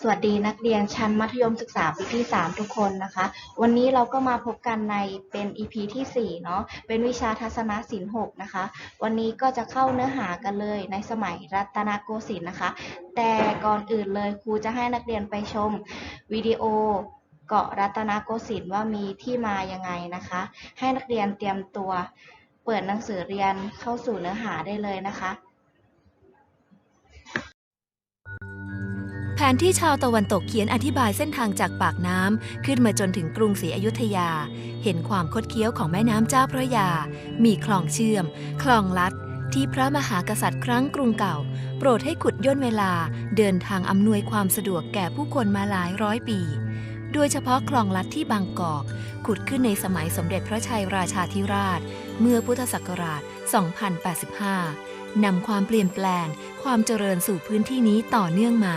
สวัสดีนักเรียนชั้นมัธยมศึกษาปีที่ 3 ทุกคนนะคะ วันนี้เราก็มาพบกันในเป็น EP ที่ 4 เนาะเป็นวิชาทัศนศิลป์6นะคะ วันนี้ก็จะเข้าเนื้อหากันเลยในสมัยรัตนโกสินทร์นะคะ แต่ก่อนอื่นเลยครูจะให้นักเรียนไปชมวิดีโอเกาะรัตนโกสินทร์ว่ามีที่มายังไงนะคะ ให้นักเรียนเตรียมตัว เปิดหนังสือเรียนเข้าสู่เนื้อหาได้เลยนะคะ แผนที่ชาวตะวันตกเขียนอธิบายเส้นทางจากปากน้ำขึ้นมาจนถึงกรุงศรีอยุธยา เห็นความคดเคี้ยวของแม่น้ำเจ้าพระยา มีคลองเชื่อม คลองลัด ที่พระมหากษัตริย์ครั้งกรุงเก่า โปรดให้ขุดย่นเวลาเดินทางอำนวยความสะดวกแก่ผู้คนมาหลายร้อยปีโดยเฉพาะคลองลัดที่บางกอก ขุดขึ้นในสมัยสมเด็จพระชัยราชาธิราช เมื่อพุทธศักราช 2085 นำความเปลี่ยนแปลง ความเจริญสู่พื้นที่นี้ต่อเนื่องมา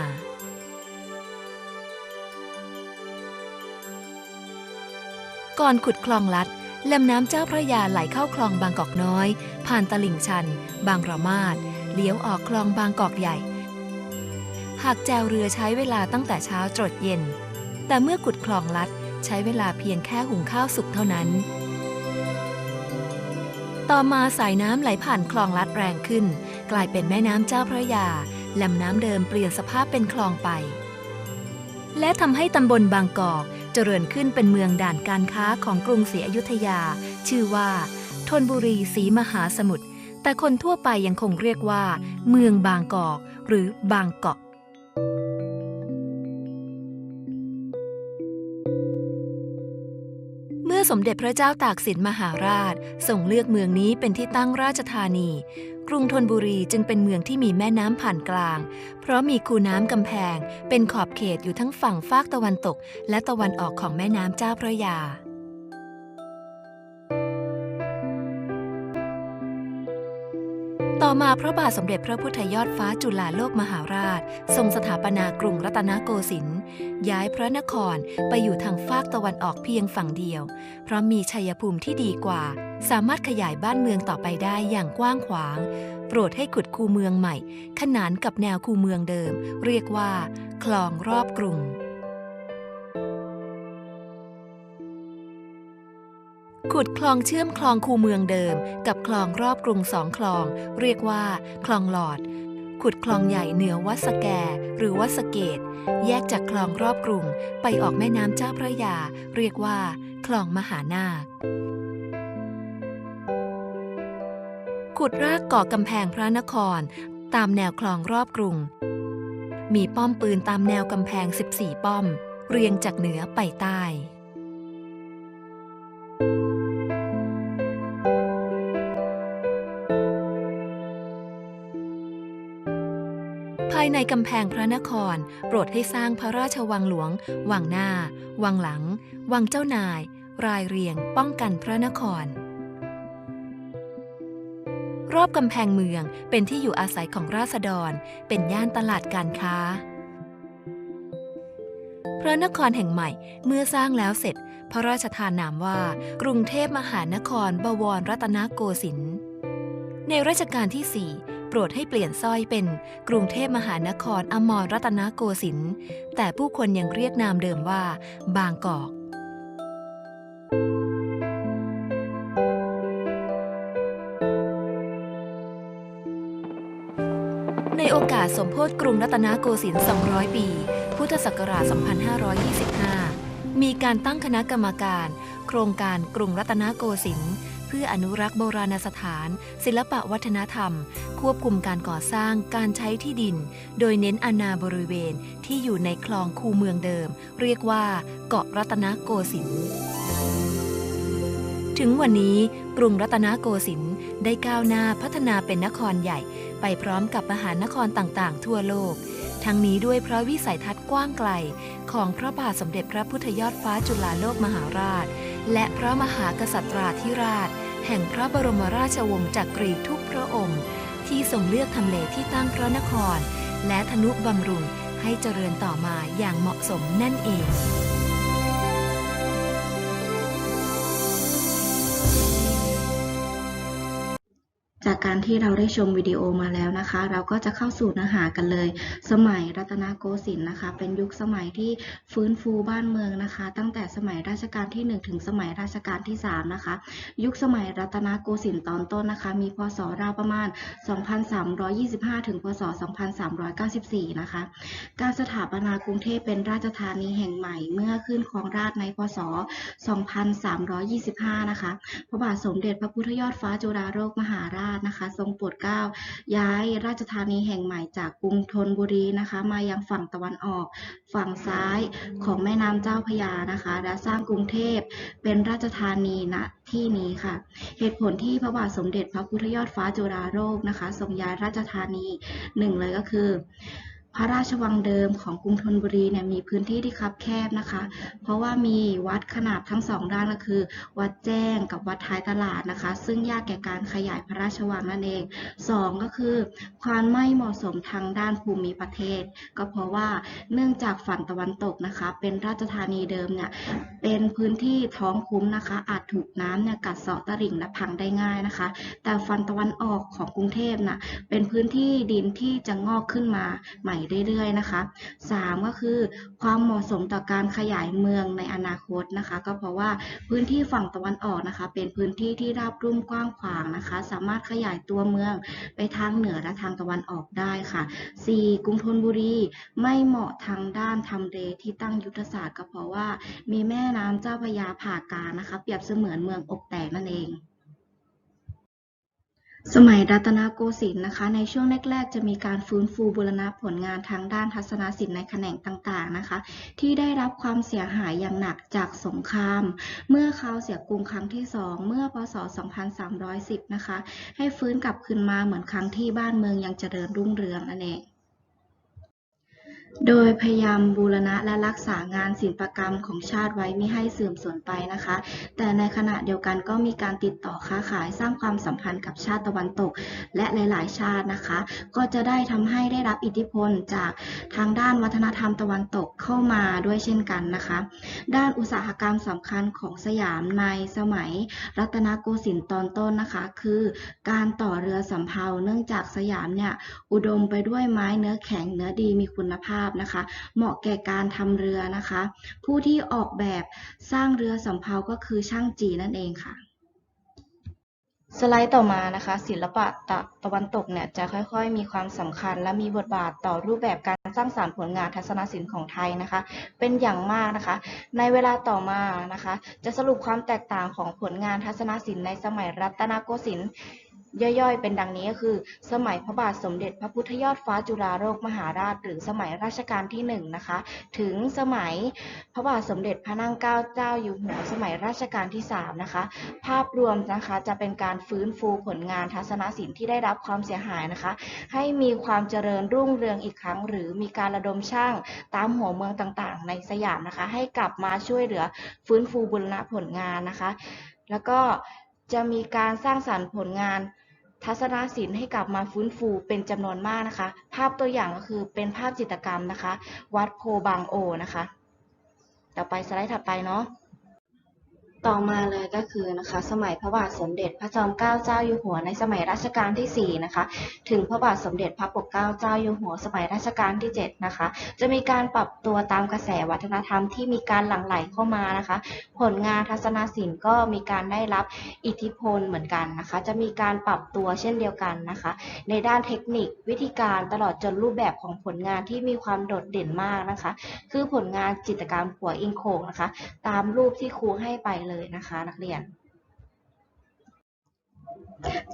ก่อนขุดคลองลัดลำน้ำเจ้าพระยาไหลเข้าคลองบางกอกน้อย ผ่านตลิ่งชัน บางระมาดเลี้ยวออกคลองบางกอกใหญ่ หากแจวเรือใช้เวลาตั้งแต่เช้าจรดเย็น แต่เมื่อขุดคลองลัดใช้เวลาเพียงแค่หุงข้าวสุกเท่านั้น ต่อมาสายน้ำไหลผ่านคลองลัดแรงขึ้น กลายเป็นแม่น้ำเจ้าพระยาลำน้ำเดิมเปลี่ยนสภาพเป็นคลองไป และทำให้ตำบลบางกอก เจริญขึ้นเป็นเมืองด่านการค้าของกรุงศรีอยุธยา ชื่อว่าธนบุรีศรีมหาสมุทรแต่คนทั่วไปยังคงเรียกว่า เมืองบางกอก หรือบางเกาะ มื่อสมเด็จพระเจ้าตากสินมหาราชส่งเลือกเมืองนี้เป็นที่ตั้งราชธานี กรุงธนบุรีจึงเป็นเมืองที่มีแม่น้ำผ่านกลาง เพราะมีคูน้ำกำแพง เป็นขอบเขตอยู่ทั้งฝั่งฟากตะวันตก และตะวันออกของแม่น้ำเจ้าพระยา อมาพระบาทสมเด็จพระพุทธยอดฟ้าจุฬาโลกมหาราช ทรงสถาปนากรุงรัตนโกสินทร์ย้ายพระนครไปอยู่ทางฟากตะวันออกเพียงฝั่งเดียว เพราะมีชัยภูมิที่ดีกว่า สามารถขยายบ้านเมืองต่อไปได้อย่างกว้างขวาง โปรดให้ขุดคูเมืองใหม่ ขนานกับแนวคูเมืองเดิม เรียกว่า คลองรอบกรุง ขุดคลองเชื่อมคลองคูเมืองเดิม กับคลองรอบกรุงสองคลอง เรียกว่า คลองหลอด ขุดคลองใหญ่เหนือวัดสแก หรือวัดสเกต แยกจากคลองรอบกรุง ไปออกแม่น้ำเจ้าพระยา เรียกว่า คลองมหานาคขุดรากก่อกำแพงพระนคร ตามแนวคลองรอบกรุง มีป้อมปืนตามแนวกำแพง 14 ป้อม เรียงจากเหนือไปใต้ กำแพงพระนคร โปรดให้สร้างพระราชวังหลวง วังหน้า วังหลัง วังเจ้านาย รายเรียง ป้องกันพระนคร รอบกำแพงเมืองเป็นที่อยู่อาศัยของราษฎร เป็นย่านตลาดการค้า พระนครแห่งใหม่เมื่อสร้างแล้วเสร็จ พระราชทานนามว่า กรุงเทพมหานครบวรรัตนโกสินทร์ในรัชกาลที่4 โปรดให้เปลี่ยนสร้อยเป็นกรุงเทพมหานครอมรรัตนโกสินทร์แต่ผู้คนยังเรียกนามเดิมว่า บางกอกในโอกาสสมโพธิกรุงรัตนโกสินทร์ 200 ปี พุทธศักราช 2525 มีการตั้งคณะกรรมการ โครงการกรุงรัตนโกสินทร์ เพื่ออนุรักษ์โบราณสถาน ศิลปวัฒนธรรม ควบคุมการก่อสร้างการใช้ที่ดิน โดยเน้นอาณาบริเวณที่อยู่ในคลองคูเมืองเดิม เรียกว่าเกาะรัตนโกสินทร์ถึงวันนี้กรุงรัตนโกสินทร์ได้ก้าวหน้าพัฒนาเป็นนครใหญ่ ไปพร้อมกับมหานครต่างๆ ทั่วโลก ทั้งนี้ด้วยพระวิสัยทัศน์กว้างไกล ของพระบาทสมเด็จพระพุทธยอดฟ้าจุฬาโลกมหาราช และพระมหากษัตราธิราช แห่งพระบรมราชวงศ์จักรีทุกพระองค์ ที่ทรงเลือกทำเลที่ตั้งพระนคร และธนุบำรุงให้เจริญต่อมาอย่างเหมาะสมนั่นเอง การที่เราได้ชมวิดีโอมาแล้วนะคะ เราก็จะเข้าสู่เนื้อหากันเลย สมัยรัตนโกสินทร์นะคะ เป็นยุคสมัยที่ฟื้นฟูบ้านเมืองนะคะ ตั้งแต่สมัยรัชกาลที่ 1 ถึงสมัยรัชกาลที่ 3 นะคะ ยุคสมัยรัตนโกสินทร์ตอนต้นนะคะ มีพศราวประมาณ 2,325 ถึงพศ 2,394 นะคะ การสถาปนากรุงเทพเป็นราชธานีแห่งใหม่เมื่อขึ้นครองราชย์ในพศ 2325 นะคะ พระบาทสมเด็จพระพุทธยอดฟ้าจุฬาโลกมหาราชนะคะคะ ทรงโปรดเกล้าย้ายราชธานีแห่งใหม่จากกรุงธนบุรีนะคะ มายังฝั่งตะวันออก ฝั่งซ้ายของแม่น้ำเจ้าพยานะคะ และสร้างกรุงเทพเป็นราชธานีณที่นี้ค่ะ เหตุผลที่พระบาทสมเด็จพระพุทธยอดฟ้าจุฬาโลกนะคะทรงย้ายราชธานีหนึ่งเลยก็คือ พระราชวังเดิมของกรุงธนบุรีเนี่ยมีพื้นที่ที่คับแคบนะคะ เพราะว่ามีวัดขนาดทั้งสองด้านก็คือ วัดแจ้งกับวัดท้ายตลาดนะคะ ซึ่งยากแก่การขยายพระราชวังนั่นเองสองก็คือ ความไม่เหมาะสมทางด้านภูมิประเทศ ก็เพราะว่าเนื่องจากฝั่งตะวันตกนะคะ เป็นราชธานีเดิมเนี่ยเป็นพื้นที่ท้องคุ้มนะคะ อาจถูกน้ำเนี่ยกัดเซาะตลิ่งและพังได้ง่ายนะคะ แต่ฝั่งตะวันออกของกรุงเทพน่ะเป็นพื้นที่ดินที่จะงอกขึ้นมาใหม่เรื่อยๆนะคะสามก็คือความเหมาะสมต่อการขยายเมืองในอนาคตนะคะ ก็เพราะว่าพื้นที่ฝั่งตะวันออกนะคะ เป็นพื้นที่ที่ราบรุ่มกว้างขวางนะคะ สามารถขยายตัวเมืองไปทางเหนือและทางตะวันออกได้ค่ะ 4. กรุงธนบุรีไม่เหมาะทางด้านทำเลที่ตั้งยุทธศาสตร์ก็เพราะว่ามีแม่น้ำเจ้าพระยาผ่ากลางนะคะ เปรียบเสมือนเมืองอกแตกนั่นเอง สมัยรัตนโกสินทร์นะคะ ในช่วงแรก ๆ จะมีการฟื้นฟูบูรณะผลงานทางด้านทัศนศิลป์ในแขนงต่างๆนะคะ ที่ได้รับความเสียหายอย่างหนักจากสงคราม เมื่อเขาเสียกรุงครั้งที่ 2 เมื่อพศ 2310 นะคะ ให้ฟื้นกลับคืนมาเหมือนครั้งที่บ้านเมืองยังเจริญรุ่งเรืองนั่นเอง โดยพยายามบูรณะและรักษางานศิลปกรรมของชาติไว้ไม่ให้เสื่อมสูญไปนะคะ แต่ในขณะเดียวกันก็มีการติดต่อค้าขายสร้างความสัมพันธ์กับชาติตะวันตก และหลาย ๆ ชาตินะคะ ก็จะได้ทำให้ได้รับอิทธิพลจากทางด้านวัฒนธรรมตะวันตกเข้ามาด้วยเช่นกันนะคะ ด้านอุตสาหกรรมสำคัญของสยามในสมัยรัตนโกสินทร์ตอนต้นนะคะ คือการต่อเรือสำเภาเนื่องจากสยามเนี่ยอุดมไปด้วยไม้เนื้อแข็งเนื้อดีมีคุณภาพนะคะ เหมาะแก่การทำเรือนะคะ ผู้ที่ออกแบบสร้างเรือสำเภาก็คือช่างจีนั่นเองค่ะสไลด์ต่อมานะคะ ศิลปะตะตะวันตกเนี่ยจะค่อยๆ มีความสำคัญ และมีบทบาทต่อรูปแบบการสร้างสรรค์ผลงานทัศนศิลป์ของไทยนะคะ เป็นอย่างมากนะคะ ในเวลาต่อมานะคะ จะสรุปความแตกต่างของผลงานทัศนศิลป์ในสมัยรัตนโกสินทร์ ย่อยๆ เป็นดังนี้ก็คือ สมัยพระบาทสมเด็จพระพุทธยอดฟ้าจุฬาโลกมหาราช หรือสมัยรัชกาลที่หนึ่งนะคะ ถึงสมัยพระบาทสมเด็จพระนั่งเกล้าเจ้าอยู่หัวสมัยรัชกาลที่สามนะคะ ภาพรวมนะคะจะเป็นการฟื้นฟูผลงานทัศนศิลป์ที่ได้รับความเสียหายนะคะ ให้มีความเจริญรุ่งเรืองอีกครั้ง หรือมีการระดมช่างตามหัวเมืองต่างๆ ในสยามนะคะ ให้กลับมาช่วยเหลือฟื้นฟูบุรณะผลงานนะคะ แล้วก็ จะมีการสร้างสรรค์ผลงานทัศนศิลป์ให้กลับมาฟื้นฟูเป็นจำนวนมากนะคะ ภาพตัวอย่างก็คือเป็นภาพจิตรกรรมนะคะ วัดโพบางโอนะคะ ต่อไปสไลด์ถัดไปเนาะ ต่อมาเลยก็คือนะคะ สมัยพระบาทสมเด็จพระจอมเกล้าเจ้าอยู่หัวในสมัยรัชกาลที่ 4 นะคะ ถึงพระบาทสมเด็จพระปกเกล้าเจ้าอยู่หัว สมัยรัชกาลที่ 7 นะคะ จะมีการปรับตัวตามกระแสวัฒนธรรมที่มีการหลั่งไหลเข้ามานะคะ ผลงานทัศนศิลป์ก็มีการได้รับอิทธิพลเหมือนกันนะคะ จะมีการปรับตัวเช่นเดียวกันนะคะ ในด้านเทคนิควิธีการตลอดจนรูปแบบของผลงานที่มีความโดดเด่นมากนะคะ คือผลงานจิตรกรรมหัวอิงโขงนะคะ ตามรูปที่ครูให้ไปเลยนะคะ นักเรียน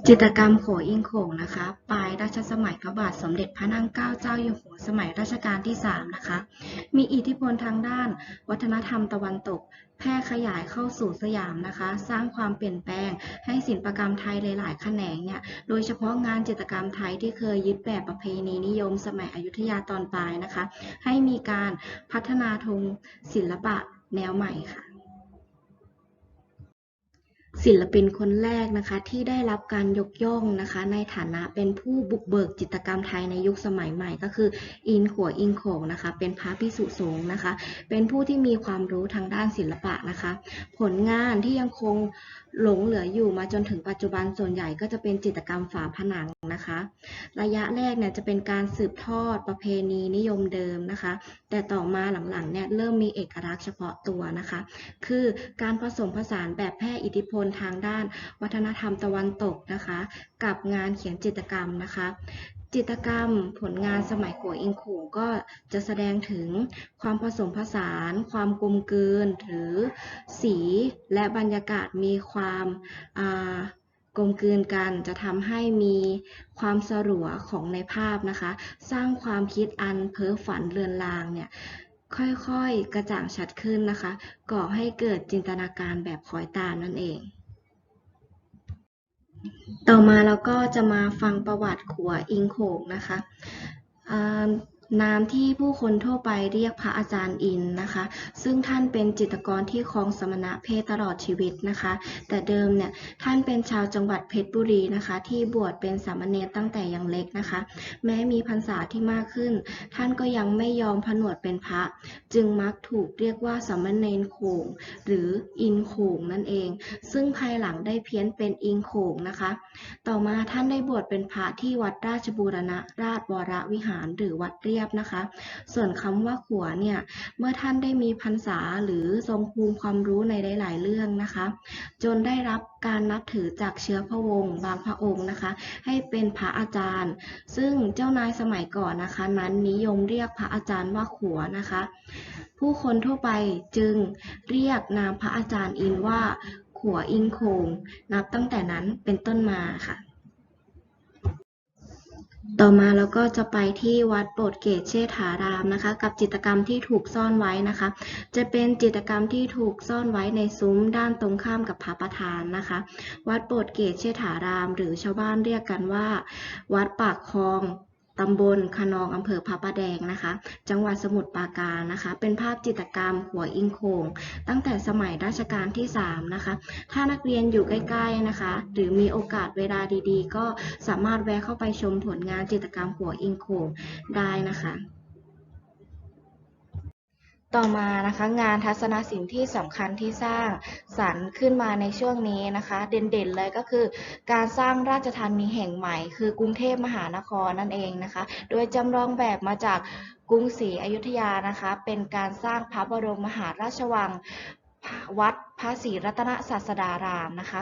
จิตรกรรมโขอิงโขงนะคะ ปลายรัชสมัยพระบาทสมเด็จพระนั่งเกล้าเจ้าอยู่หัวสมัยรัชกาลที่ 3 นะคะ มีอิทธิพลทางด้าน วัฒนธรรมตะวันตก แพร่ขยายเข้าสู่สยามนะคะ สร้างความเปลี่ยนแปลง ให้ศิลปกรรมไทยหลายๆ แขนงเนี่ย โดยเฉพาะงานจิตรกรรมไทยที่เคยยึดแบบประเพณีนิยมสมัยอยุธยาตอนปลายนะคะ ให้มีการพัฒนาธงศิลปะแนวใหม่ค่ะ ศิลปินคนแรกนะคะที่ได้รับการยกย่องนะคะในฐานะเป็นผู้บุกเบิกจิตรกรรมไทยในยุคสมัยใหม่ก็คืออินขัวอิงโขงนะคะเป็นพระพิสุสงฆ์นะคะ เป็นผู้ที่มีความรู้ทางด้านศิลปะนะคะ ผลงานที่ยังคง หลงเหลืออยู่มาจนถึงปัจจุบันส่วนใหญ่ก็จะเป็นจิตรกรรมฝาผนังนะคะ ระยะแรกเนี่ยจะเป็นการสืบทอดประเพณีนิยมเดิมนะคะ แต่ต่อมาหลังๆเนี่ยเริ่มมีเอกลักษณ์เฉพาะตัวนะคะ คือการผสมผสานแบบแพร่อิทธิพลทางด้าน วัฒนธรรมตะวันตกนะคะ กับงานเขียนจิตรกรรมนะคะ จิตรกรรมผลงานสมัยกัวอิงโขงก็จะแสดงถึงความผสมผสาน ความกลมกลืน หรือสีและบรรยากาศมีความกลมกลืนกันจะทำให้มีความสลัวของในภาพนะคะ สร้างความคิดอันเพ้อฝันเรือนรางเนี่ยค่อยๆ กระจ่างชัดขึ้นนะคะ ก่อให้เกิดจินตนาการแบบคอยตามนั่นเอง ต่อมาเราก็จะมาฟังประวัติขัวอิงโขงนะคะ นามที่ผู้คนทั่วไปเรียกพระอาจารย์อินนะคะ ซึ่งท่านเป็นจิตรกรที่ครองสมณะเพศตลอดชีวิตนะคะ แต่เดิมเนี่ยท่านเป็นชาวจังหวัดเพชรบุรีนะคะ ที่บวชเป็นสามเณรตั้งแต่ยังเล็กนะคะ แม้มีพรรษาที่มากขึ้น ท่านก็ยังไม่ยอมผนวดเป็นพระ จึงมักถูกเรียกว่าสามเณรโขงหรืออินโขงนั่นเอง ซึ่งภายหลังได้เพี้ยนเป็นอิงโขงนะคะ ต่อมาท่านได้บวชเป็นพระที่วัดราชบูรณะราชวรวิหารหรือวัดเรียบนะคะ ส่วนคำว่าขัวเนี่ย เมื่อท่านได้มีพรรษาหรือทรงภูมิความรู้ในหลาย ๆ เรื่องนะคะ จนได้รับการนับถือจากเชื้อพระวงศ์บางพระองค์นะคะ ให้เป็นพระอาจารย์ ซึ่งเจ้านายสมัยก่อนนะคะ นั้นนิยมเรียกพระอาจารย์ว่าขัวนะคะ ผู้คนทั่วไปจึงเรียกนามพระอาจารย์อินว่าขัวอินโคงนับตั้งแต่นั้นเป็นต้นมาค่ะ ต่อมาเราก็จะไปที่วัดโปรดเกตเชษฐารามนะคะ กับจิตรกรรมที่ถูกซ่อนไว้นะคะ จะเป็นจิตรกรรมที่ถูกซ่อนไว้ในซุ้มด้านตรงข้ามกับพระประธานนะคะ วัดโปรดเกตเชษฐาราม หรือชาวบ้านเรียกกันว่า วัดปากคลอง ตำบลคนองอำเภอพระประแดงนะคะ จังหวัดสมุทรปราการนะคะ เป็นภาพจิตรกรรมหัวอิงโขงตั้งแต่สมัยรัชกาลที่ 3 นะคะ ถ้านักเรียนอยู่ใกล้ๆนะคะ หรือมีโอกาสเวลาดีๆ ก็สามารถแวะเข้าไปชมผลงานจิตรกรรมหัวอิงโขงได้นะคะ ต่อมานะคะงานทัศนศิลป์ที่สำคัญที่สร้างสรรค์ขึ้นมาในช่วงนี้นะคะ เด่นๆเลยก็คือ การสร้างราชธานีแห่งใหม่ คือกรุงเทพมหานครนั่นเองนะคะ โดยจำลองแบบมาจากกรุงศรีอยุธยานะคะ เป็นการสร้างพระบรมมหาราชวังวัดพระศรีรัตนศาสดารามนะคะ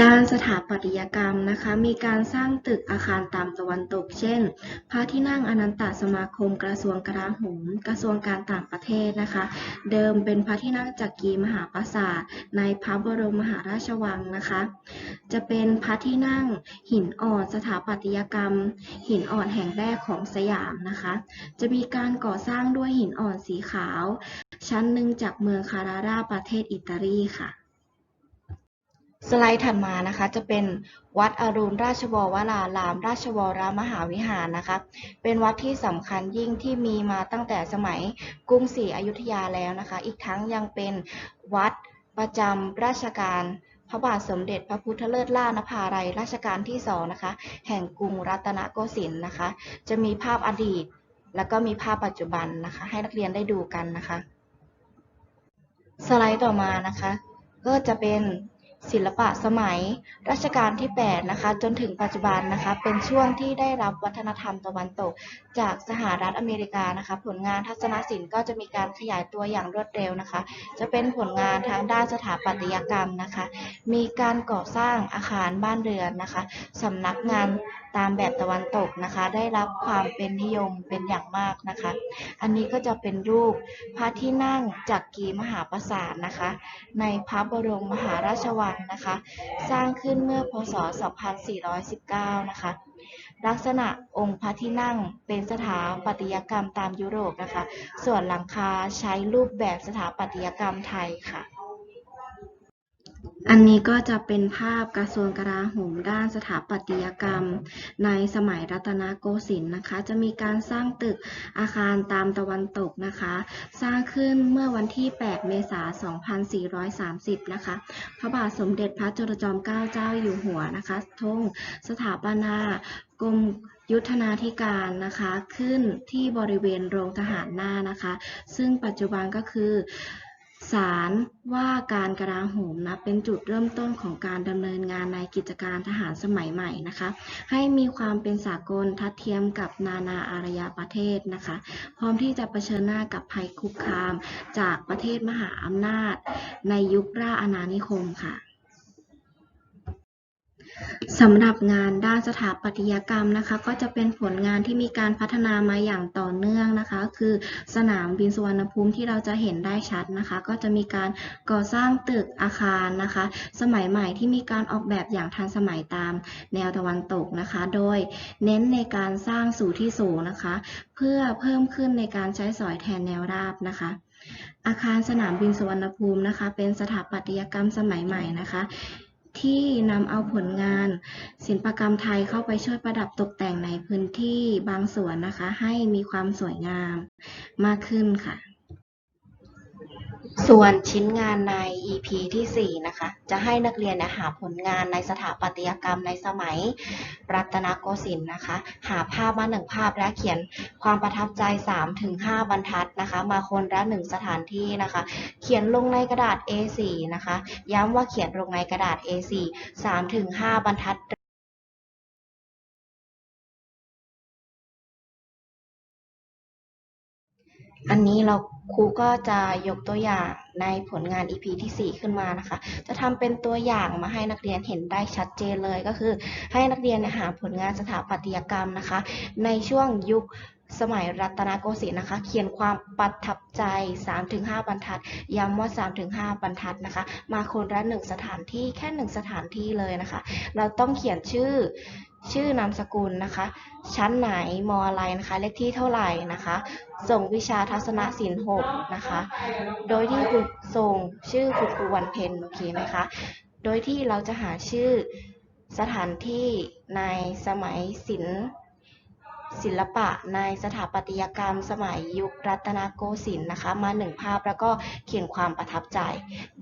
ด้านสถาปัตยกรรมนะคะ มีการสร้างตึกอาคารตามตะวันตก เช่น พระที่นั่งอนันตสมาคมกระทรวงกลาโหมกระทรวงการต่างประเทศนะคะ เดิมเป็นพระที่นั่งจักรีมหาปราสาทในพระบรมมหาราชวังนะคะ จะเป็นพระที่นั่งหินอ่อนสถาปัตยกรรม หินอ่อนแห่งแรกของสยามนะคะ จะมีการก่อสร้างด้วยหินอ่อนสีขาว ชั้นหนึ่งจากเมืองคาราราประเทศอิตาลีค่ะ สไลด์ถัดมานะคะจะเป็นวัดอรุณราชวรารามราชวรมหาวิหารนะคะเป็นวัดที่สำคัญยิ่งที่มีมาตั้งแต่สมัยกรุงศรีอยุธยาแล้วนะคะ อีกทั้งยังเป็นวัดประจำราชการพระบาทสมเด็จพระพุทธเลิศล่านภาลัยรัชกาลที่สองนะคะ แห่งกรุงรัตนโกสินทร์นะคะ จะมีภาพอดีต แล้วก็มีภาพปัจจุบันนะคะ ให้นักเรียนได้ดูกันนะคะ สไลด์ต่อมานะคะ ก็จะเป็น ศิลปะสมัยรัชกาลที่ 8 นะคะ จนถึงปัจจุบันนะคะ เป็นช่วงที่ได้รับวัฒนธรรมตะวันตก จากสหรัฐอเมริกานะคะ ผลงานทัศนศิลป์ก็จะมีการขยายตัวอย่างรวดเร็วนะคะ จะเป็นผลงานทางด้านสถาปัตยกรรมนะคะ มีการก่อสร้างอาคารบ้านเรือนนะคะสำนักงาน ตามแบบตะวันตกนะคะ ได้รับความเป็นนิยมเป็นอย่างมากนะคะ อันนี้ก็จะเป็นรูปพระที่นั่งจักรีมหาปราสาทนะคะ ในพระบรมมหาราชวังนะคะ สร้างขึ้นเมื่อพศ 2419 นะคะ ลักษณะองค์พระที่นั่งเป็นสถาปัตยกรรมตามยุโรปนะคะ ส่วนหลังคาใช้รูปแบบสถาปัตยกรรมไทยค่ะ อันนี้ก็จะเป็นภาพกระทรวงกลาโหมด้านสถาปัตยกรรม ในสมัยรัตนโกสินทร์นะคะ จะมีการสร้างตึกอาคารตามตะวันตกนะคะ สร้างขึ้นเมื่อวันที่ 8 เมษายน 2430 นะคะ พระบาทสมเด็จพระจุลจอมเกล้าเจ้าอยู่หัวนะคะทรงสถาปนากรมยุทธนาธิการนะคะขึ้นที่บริเวณโรงทหารหน้านะคะ ซึ่งปัจจุบันก็คือ ศาลว่าการกลาโหมนะเป็นจุดเริ่มต้นของการดำเนินงานในกิจการทหารสมัยใหม่นะคะ ให้มีความเป็นสากลทัดเทียมกับนานาอารยประเทศนะคะ พร้อมที่จะเผชิญหน้ากับภัยคุกคาม จากประเทศมหาอำนาจ ในยุคราอาณานิคมค่ะ สำหรับงานด้านสถาปัตยกรรมนะคะ ก็จะเป็นผลงานที่มีการพัฒนามาอย่างต่อเนื่องนะคะ คือสนามบินสุวรรณภูมิที่เราจะเห็นได้ชัดนะคะ ก็จะมีการก่อสร้างตึกอาคารนะคะ สมัยใหม่ที่มีการออกแบบอย่างทันสมัยตามแนวตะวันตกนะคะ โดยเน้นในการสร้างสู่ที่สูงนะคะ เพื่อเพิ่มขึ้นในการใช้สอยแทนแนวราบนะคะอาคารสนามบินสุวรรณภูมินะคะ เป็นสถาปัตยกรรมสมัยใหม่นะคะ ที่นำเอาผลงานศิลปกรรมไทยเข้าไปช่วยประดับตกแต่งในพื้นที่บางส่วนนะคะ ให้มีความสวยงามมากขึ้นค่ะ ส่วนชิ้นงานใน EP ที่ 4 นะคะ จะให้นักเรียนหาผลงานในสถาปัตยกรรมในสมัยรัตนโกสินทร์นะคะ หาภาพมาหนึ่งภาพและเขียนความประทับใจ 3-5 บรรทัดนะคะ มาคนละหนึ่งสถานที่นะคะ เขียนลงในกระดาษ A4 นะคะ ย้ำว่าเขียนลงในกระดาษ A4 3-5 บรรทัด อันนี้เราครูก็จะยกตัวอย่างในผลงาน EP ที่ 4 ขึ้นมานะคะ จะทำเป็นตัวอย่างมาให้นักเรียนเห็นได้ชัดเจนเลยก็คือ ให้นักเรียนหาผลงานสถาปัตยกรรมนะคะ ในช่วงยุคสมัยรัตนโกสินทร์นะคะ เขียนความประทับใจ 3-5 บรรทัด ย้ำว่า 3-5 บรรทัดนะคะ มาคนละหนึ่งสถานที่แค่หนึ่งสถานที่เลยนะคะ เราต้องเขียนชื่อ ชื่อนามสกุลนะคะ ชั้นไหนมอะไรนะคะ เลขที่เท่าไหร่นะคะ ส่งวิชาทัศนศิลป์6นะคะ โดยที่คุณส่งชื่อคุณครูวันเพ็ญโอเคไหมคะ โดยที่เราจะหาชื่อสถานที่ในสมัยศิลป์ศิลปะในสถาปัตยกรรมสมัยยุครัตนโกสินทร์นะคะ มาหนึ่งภาพแล้วก็เขียนความประทับใจ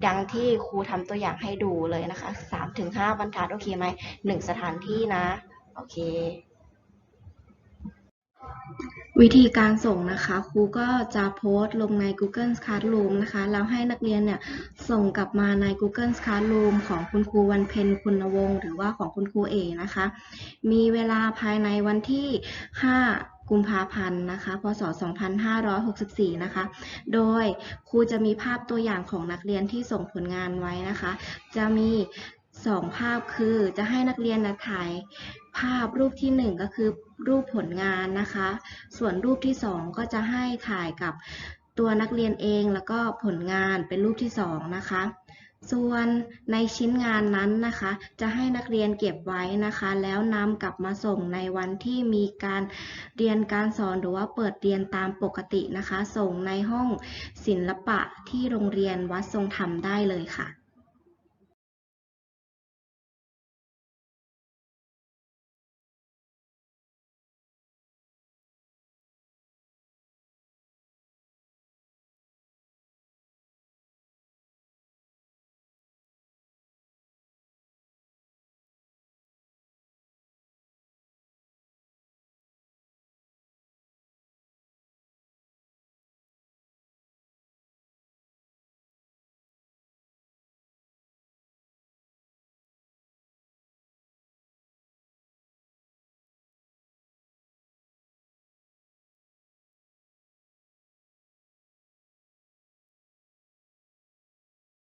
ดังที่ครูทำตัวอย่างให้ดูเลยนะคะ 3-5 บรรทัดโอเคไหมหนึ่งสถานที่นะ โอเค วิธีการส่งนะคะครูก็จะโพสต์ลงใน Google Classroom นะคะแล้วให้นักเรียนเนี่ยส่งกลับมาใน Google Classroom ของคุณครูวันเพ็ญคุณวงศ์หรือว่าของคุณครูเอนะคะ มีเวลาภายในวันที่ 5กุมภาพันธ์นะคะ พศ 2564 นะคะ โดยครูจะมีภาพตัวอย่างของนักเรียนที่ส่งผลงานไว้นะคะ จะมีสองภาพคือจะให้นักเรียนนะถ่าย ภาพรูปที่หนึ่งก็คือรูปผลงานนะคะ ส่วนรูปที่สองก็จะให้ถ่ายกับตัวนักเรียนเองแล้วก็ผลงานเป็นรูปที่สองนะคะ ส่วนในชิ้นงานนั้นนะคะ จะให้นักเรียนเก็บไว้นะคะ แล้วนำกลับมาส่งในวันที่มีการเรียนการสอนหรือว่าเปิดเรียนตามปกตินะคะ ส่งในห้องศิลปะที่โรงเรียนวัดทรงธรรมได้เลยค่ะ